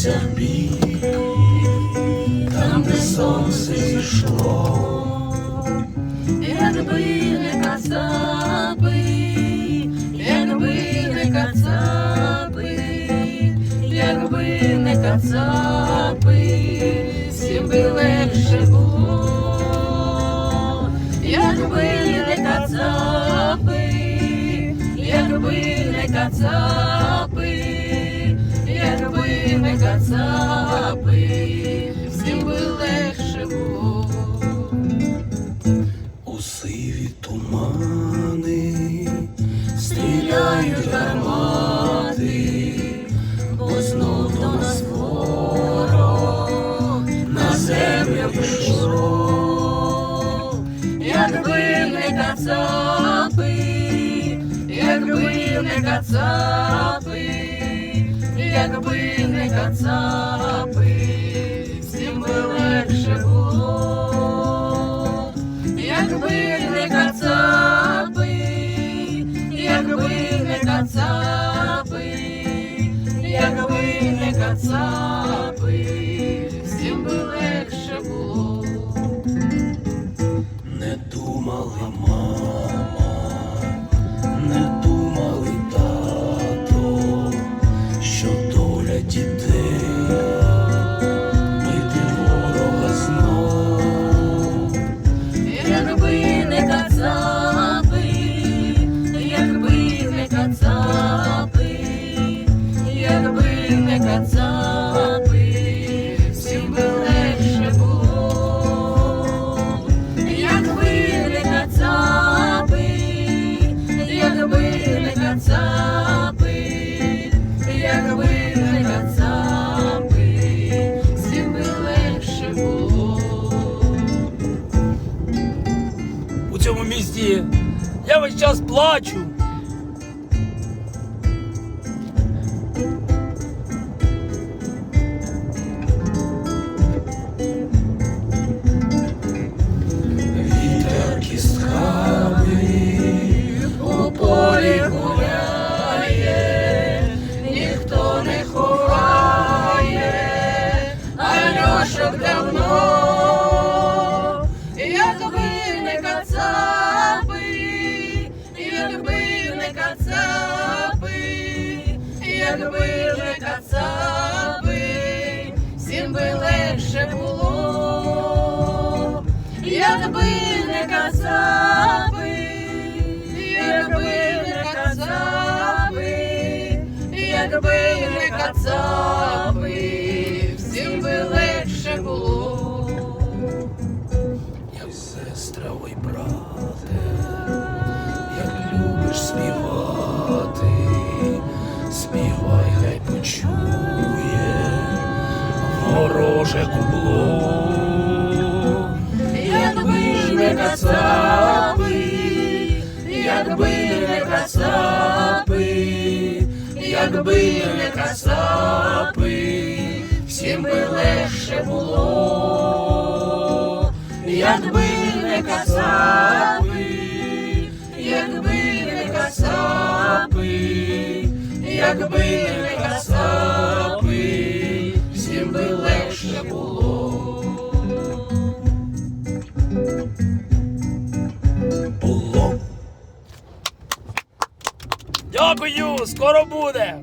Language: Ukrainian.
подивився в бік, там, де сонце зійшло, Якби не кацапи, якби не кацапи, якби не кацапи, всім би легше було, якби не кацапи, якби не кацапи, Не кацапи, всім би легше було. у сиві тумани, стріляють гармати, бо знов до нас ворог на землю прийшов, якби не кацапи, якби не кацапи, не кацапи, всім би легше було, якби не кацапи, місті. Я весь час плачу. Не кацапи, всім би легше було. Якби не кацапи, якби не кацапи, якби не кацапи, вороже кубло. Якби не кацапи, якби не кацапи, якби не кацапи, всім би легше було, якби не кацапи, якби не кацапи, якби не кацапи, легше було. Було. Дякую, скоро буде.